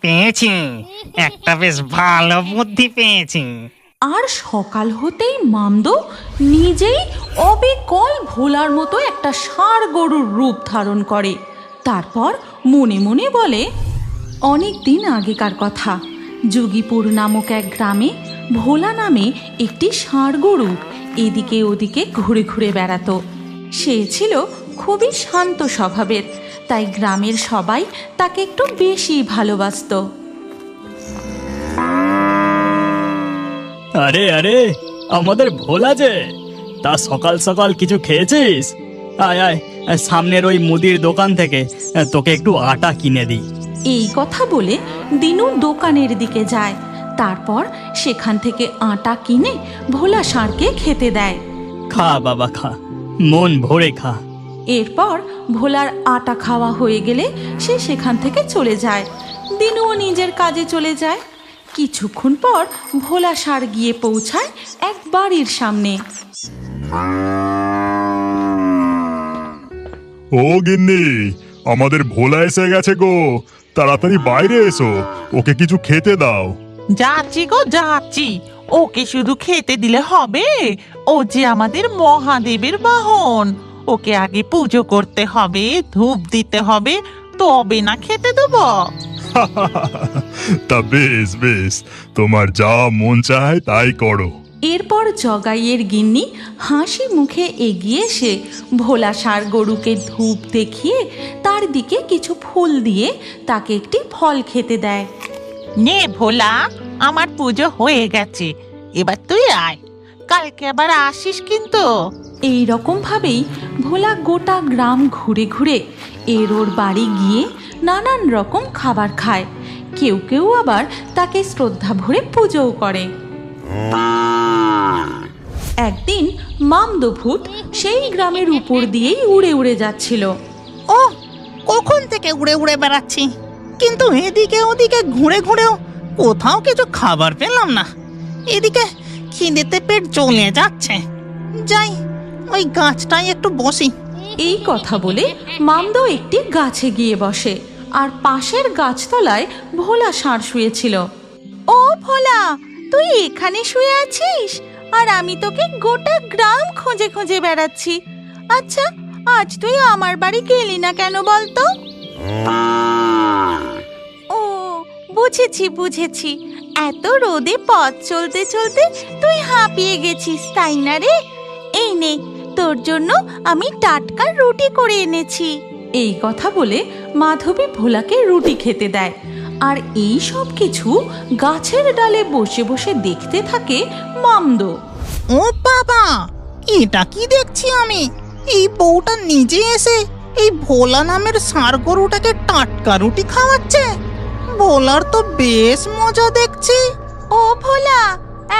পেয়েছি। একটা বেশ ভালো বুদ্ধি পেয়েছি। আর সকাল হতেই মামদো নিজেই অবিকল ভোলার মতো একটা ষাঁড় গরুর রূপ ধারণ করে। তারপর মনে মনে বলে অনেক দিন আগেকার কথা। যোগীপুর নামক এক গ্রামে ভোলা নামে একটি ষাঁড় গরু এদিকে ওদিকে ঘুরে ঘুরে বেড়াতো। সে ছিল খুবই শান্ত স্বভাবের। তাই গ্রামের সবাই তাকে একটু বেশি ভালোবাসতো। আরে আরে আমাদের ভোলা যে তা সকাল সকাল কিছু খেয়েছিস? আয় আয় সামনের ওই মুদির দোকান থেকে তোকে একটু আটা কিনে দিই। এই কথা বলে দিনু দোকানের দিকে যায়। তারপর সেখান থেকে আটা কিনে ভোলা ষাঁড়কে খেতে দেয়। খা বাবা খা। মন ভরে খা। এরপর ভোলার আটা খাওয়া হয়ে গেলে সে সেখান থেকে চলে যায়। দিনুও নিজের কাজে চলে যায়। কিছুক্ষণ পর ভোলা ষাঁড় গিয়ে পৌঁছায় এক বাড়ির সামনে। ও গিন্নি আমাদের ভোলা এসে গেছে গো। তাড়াতাড়ি বাইরে এসো ওকে কিছু খেতে দাও। যাচ্ছি গো যাচ্ছি। ওকে শুধু খেতে দিলে হবে। ও যে আমাদের মহাদেবের বাহন। ওকে আগে পুজো করতে হবে ধূপ দিতে হবে তবে না খেতে দেবো। তা বেশ বেশ। তোমার যা মন চায় তাই করো। এরপর জগাইয়ের গিন্নি হাসি মুখে এগিয়ে এসে ভোলা ষাঁড় গরুকে ধূপ দেখিয়ে তার দিকে কিছু ফুল দিয়ে তাকে একটি ফল খেতে দেয়। নে ভোলা আমার পুজো হয়ে গেছে। এবার তুই আয়। কালকে আবার আসিস কিন্তু। এই রকমভাবেই ভোলা গোটা গ্রাম ঘুরে ঘুরে এর ওর বাড়ি গিয়ে নানান রকম খাবার খায়। কেউ কেউ আবার তাকে শ্রদ্ধা ভরে পুজোও করে। একদিন মামদভূত সেই গ্রামের উপর দিয়েই উড়ে উড়ে যাচ্ছিল। ও কখন থেকে উড়ে উড়ে বেড়াচ্ছি? কিন্তু এদিকে ওদিকে ঘুরে ঘুরেও কোথাও কিছু খাবার পেলাম না। এদিকে খিদেতে পেট জ্বলে যাচ্ছে। যাই ওই গাছটায় একটু বসি। এই কথা বলে মামদো একটি গাছে গিয়ে বসে আর পাশের গাছতলায় ভোলা ষাঁড় শুয়েছিল। ও ভোলা তুই এখানে শুয়ে আছিস? আর আমি তোকে গোটা গ্রাম খুঁজে খুঁজে বেড়াচ্ছি। আচ্ছা আজ তুই আমার বাড়ি গেলি না কেন বলতো? ও বুঝেছি বুঝেছি। এত রোদে পথ চলতে চলতে তুই হাঁপিয়ে গেছিস তাই না রে? এই নে তোর জন্য আমি টাটকা রুটি করে এনেছি। এই কথা বলে মাধবী ভোলাকে রুটি খেতে দেয়। আর এই সব কিছু গাছের ডালে বসে বসে দেখতে থাকে মামদো। ও বাবা এটা কি দেখছি আমি? এই বউটা নিজে এসে এই ভোলা নামের ষাঁড় গরুটাকে টাটকা রুটি খাওয়াচ্ছে। ভোলার তো বেশ মজা দেখছি। ও ভোলা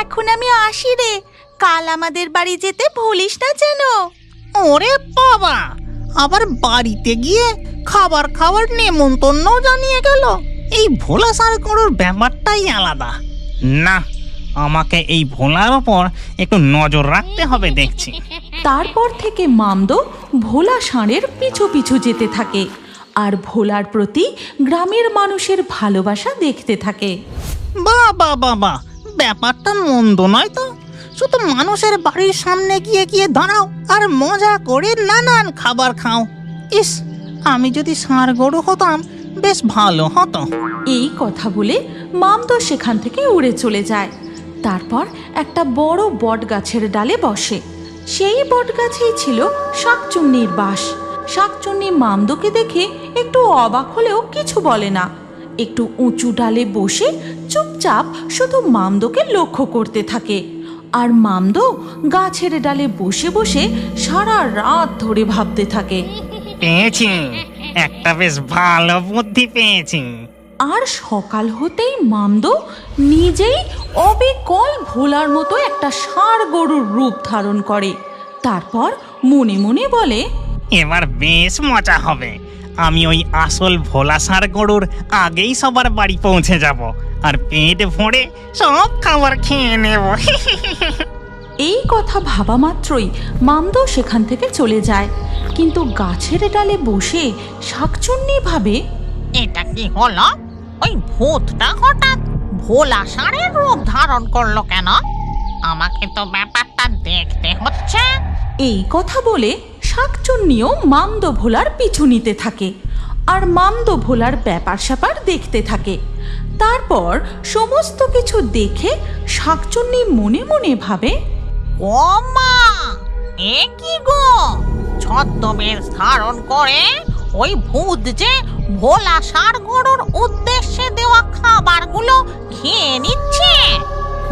এখন আমি আসি রে। কাল আমাদের বাড়ি যেতে ভুলিস না যেন। ওরে বাবা! আবার বাড়িতে গিয়ে খাবার খাওয়ার নেমন্তন্ন জানিয়ে গেল। এই ভোলা ষাঁড় গরুর ব্যাপারটাই আলাদা। না আমাকে এই ভোলার ওপর একটু নজর রাখতে হবে দেখছি। তারপর থেকে মামদো ভোলা ষাঁড়ের পিছু পিছু যেতে থাকে আর ভোলার প্রতি গ্রামের মানুষের ভালোবাসা দেখতে থাকে। বাবা বাবা ব্যাপারটা মন্দ নয় তো? শুধু মানুষের বাড়ির সামনে গিয়ে গিয়ে দাঁড়াও আর মজা করে নানান খাবার খাও। ইস, আমি যদি ষাঁড় গরু হতাম, বেশ ভালো হতো। এই কথা বলে মামদো সেখান থেকে উড়ে চলে যায়। তারপর একটা বড় বট গাছের ডালে বসে। সেই বট গাছেই ছিল শাকচুন্নির বাস। শাকচুন্নি মামদোকে দেখে একটু অবাক হলেও কিছু বলে না। একটু উঁচু ডালে বসে চুপচাপ শুধু মামদোকে লক্ষ্য করতে থাকে। আর মামদো গাছের ডালে বসে বসে সারা রাত ধরে ভাবতে থাকে। পেয়েছি। একটা বেশ ভালো বুদ্ধি পেয়েছি। আর সকাল হতেই মামদো নিজেই অবিকল ভোলার মতো একটা ষাঁড় গরুর রূপ ধারণ করে। তারপর মনে মনে বলে এবার বেশ মজা হবে। আমি ওই আসল ভোলা সার গরুর আগেই সবার বাড়ি পৌঁছে যাব। আর পেট ভরে সব খাবার খেয়ে নেব। এই কথা ভাবা মাত্রই মামদো সেখান থেকে চলে যায়। কিন্তু গাছের ডালে বসে শাকচুন্নি ভাবে এটা কি হলো? ওই ভূতটা হঠাৎ ভোলা ষাঁড়ের রূপ ধারণ করল কেন? আমাকে তো ব্যাপারটা দেখতে হচ্ছে। এই কথা বলে শাকচুন্নিও মামদো ভোলার পিছু নিতে থাকে। আর মামদো ভোলার ব্যাপার স্যাপার দেখতে থাকে। তারপর সমস্ত কিছু দেখে শাকচুন্নি মনে মনে ভাবে, ও মা, এ কি গো? ছদ্মবেশ ধারণ করে ওই ভূত যে ভোলা সার গরুর উদ্দেশ্যে দেওয়া খাবারগুলো খেয়ে নিচ্ছে।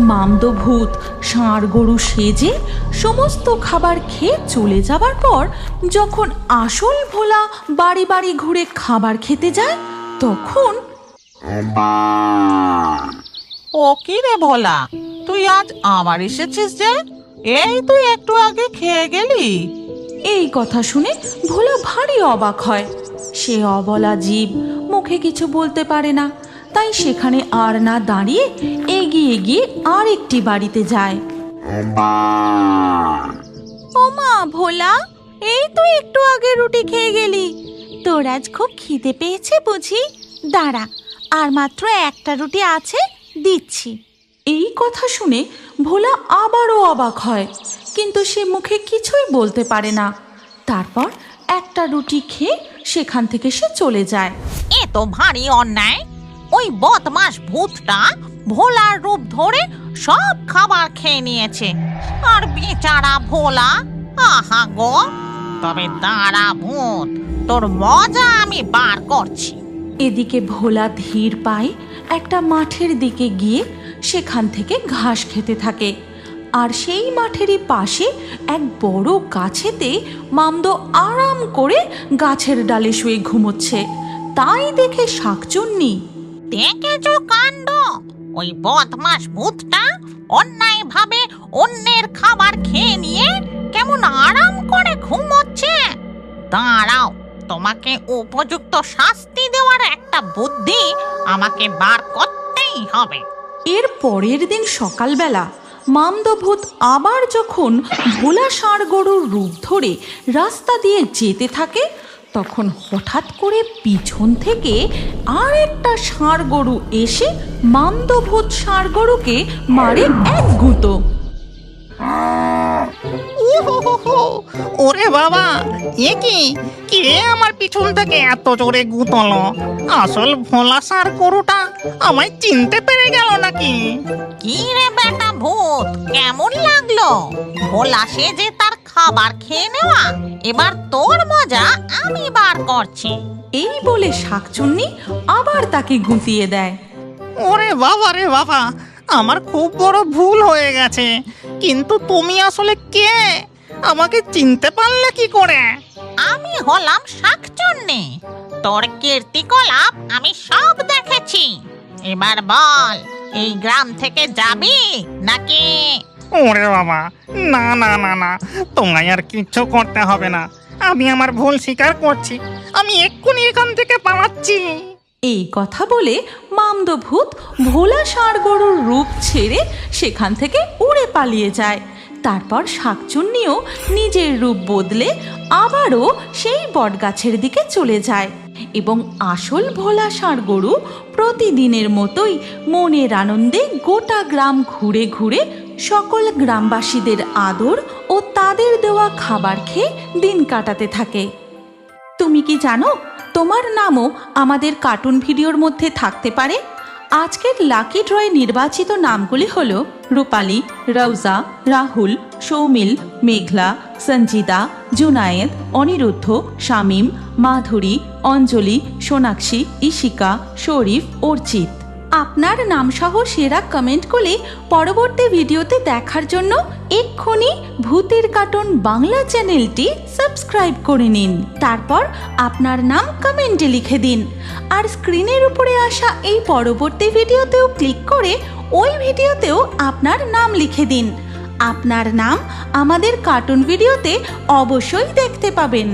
মামদো ভূত ষাঁড় গরু সেজে সমস্ত খাবার খেয়ে চলে যাবার পর যখন আসল ভোলা বাড়ি বাড়ি ঘুরে খাবার খেতে যায় তখন ও কি রে ভোলা? তুই আজ আবার এসেছিস যে? এই তুই একটু আগে খেয়ে গেলি। এই কথা শুনে ভোলা ভারী অবাক হয়। সে অবলা জীব মুখে কিছু বলতে পারে না। তাই সেখানে আর না দাঁড়িয়ে এগিয়ে গিয়ে আর একটি বাড়িতে যায়। ও মা ভোলা এই তুই একটু আগে রুটি খেয়ে গেলি। তোর আজ খুব খিদে পেয়েছে বুঝি? দাঁড়া আর মাত্র একটা রুটি আছে দিচ্ছি। এই কথা শুনে ভোলা আবারও অবাক হয় কিন্তু সে মুখে কিছুই বলতে পারে না। তারপর একটা রুটি খেয়ে সেখান থেকে সে চলে যায়। এ তো ভারী অন্যায়। ওই বদমাস ভূতটা ভোলার রূপ ধরে সব খাবার খেয়ে নিয়েছে। আর বেচারা ভোলা আহা গো। তবে দাঁড়া ভূত তোর মজা আমি বার করছি। এদিকে ভোলা ধীর পায়ে একটা মাঠের দিকে গিয়ে সেখান থেকে ঘাস খেতে থাকে। আর সেই মাঠেরই পাশে এক বড় গাছেতে মামদো আরাম করে গাছের ডালে শুয়ে ঘুমোচ্ছে। তাই দেখে শাকচুন্নি দেখেছ কাণ্ড? ওই বদমাস ভূতটা অন্যায় ভাবে অন্যের খাবার খেয়ে নিয়ে কেমন আরাম করে ঘুমোচ্ছে। দাঁড়াও, তোমাকে উপযুক্ত শাস্তি দেওয়ার একটা বুদ্ধি আমাকে বার করতেই হবে। এর পরের দিন সকালবেলা মামদভূত আবার যখন ভোলা ষাঁড় গরুর রূপ ধরে রাস্তা দিয়ে যেতে থাকে তখন হঠাৎ করে পিছন থেকে আর একটা ষাঁড় গরু এসে মামদভূত ষাঁড় গরুকে মারে এক গুঁতো। ওরে বাবা এ কি? কে আমার পিছন থেকে এত জোরে গুতলো? আসল ভোলা সার গরুটা আমায় চিনতে পেরে গেল নাকি? কি রে বেটা ভূত কেমন লাগল? ভোলা সে যে তার খাবার খেয়ে নেওয়া? এবার তোর মজা আমি বার করছি। এই বলে শাকচুন্নি আবার তাকে গুঁতিয়ে দেয়। ওরে বাবা রে বাবা আমার খুব বড় ভুল হয়ে গেছে। কিন্তু তুমি আসলে কে? আমাকে চিনতে পারলে কি করে? আমি হলাম শাকচুন্নি। তোর কীর্তিকলাপ আমি সব দেখেছি। এবার বল এই গ্রাম থেকে যাবি নাকি ওরে বাবা। না না না না। তোমায় আর কিচ্ছু করতে হবে না। আমি আমার ভুল স্বীকার করছি। আমি এক্ষুনি এখান থেকে পালাচ্ছি। এই কথা বলে মামদভূত ভোলা ষাঁড় গরুর রূপ ছেড়ে সেখান থেকে উড়ে পালিয়ে যায়। তারপর শাকচুন্নিও নিজের রূপ বদলে আবারও সেই বটগাছের দিকে চলে যায় এবং আসল ভোলা ষাঁড় গরু প্রতিদিনের মতোই মনের আনন্দে গোটা গ্রাম ঘুরে ঘুরে সকল গ্রামবাসীদের আদর ও তাদের দেওয়া খাবার খেয়ে দিন কাটাতে থাকে। তুমি কি জানো, তোমার নামও আমাদের কার্টুন ভিডিওর মধ্যে থাকতে পারে? আজকের লাকি ড্রয়ে নির্বাচিত নামগুলি হল রূপালি রৌজা রাহুল, সৌমিল, মেঘলা সঞ্জিতা জুনায়েদ, অনিরুদ্ধ, শামীম, মাধুরী, অঞ্জলি, সোনাক্ষী ইশিকা শরীফ, অর্চিত। আপনার নামসহ সেরা কমেন্ট করে পরবর্তী ভিডিওতে দেখার জন্য এক্ষুনি ভূতের কার্টুন বাংলা চ্যানেলটি সাবস্ক্রাইব করে নিন। তারপর আপনার নাম কমেন্টে লিখে দিন। আর স্ক্রিনের উপরে আসা এই পরবর্তী ভিডিওতেও ক্লিক করে ওই ভিডিওতেও আপনার নাম লিখে দিন। আপনার নাম আমাদের কার্টুন ভিডিওতে অবশ্যই দেখতে পাবেন।